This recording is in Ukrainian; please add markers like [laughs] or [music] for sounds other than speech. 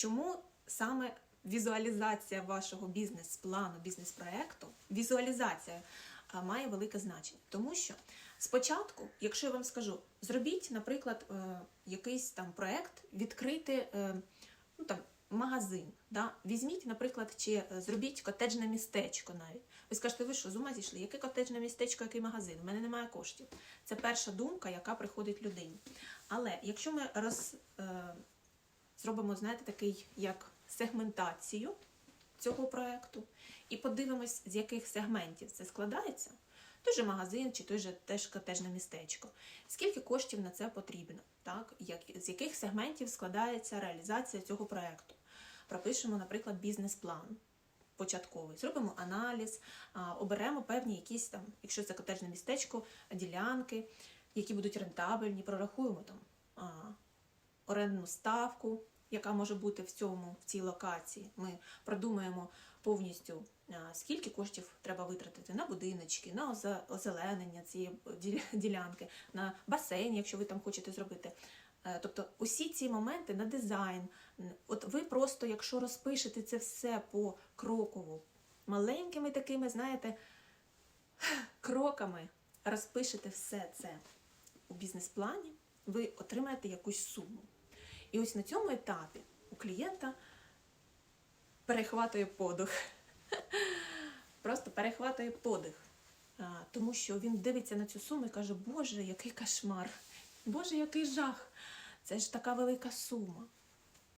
Чому саме візуалізація вашого бізнес-плану, бізнес-проекту, візуалізація має велике значення? Тому що спочатку, якщо я вам скажу, зробіть, наприклад, е, якийсь там проект, відкрити е, ну, там, магазин. Да? Візьміть, наприклад, чи е, зробіть котеджне містечко навіть. Ви скажете, ви що, з ума зійшли? Яке котеджне містечко, який магазин? У мене немає коштів. Це перша думка, яка приходить людині. Але якщо ми роз, зробимо, знаєте, такий як сегментацію цього проекту і подивимось, з яких сегментів це складається, той же магазин чи той же теж котежне містечко, скільки коштів на це потрібно, так? Як, з яких сегментів складається реалізація цього проекту. Пропишемо, наприклад, бізнес-план початковий, зробимо аналіз, оберемо певні якісь там, якщо це котежне містечко, ділянки, які будуть рентабельні, прорахуємо там орендну ставку, яка може бути в цьому в цій локації. Ми продумаємо повністю, скільки коштів треба витратити на будиночки, на озеленення цієї ділянки, на басейн, якщо ви там хочете зробити. Е, Тобто усі ці моменти на дизайн. От ви просто, якщо розпишете це все по крокову, маленькими такими, знаєте, [sighs] кроками розпишете все це у бізнес-плані, ви отримаєте якусь суму. І ось на цьому етапі у клієнта перехватує подих. [laughs] Просто перехватує подих. Тому що він дивиться на цю суму і каже, Боже, який кошмар! Боже, який жах! Це ж така велика сума.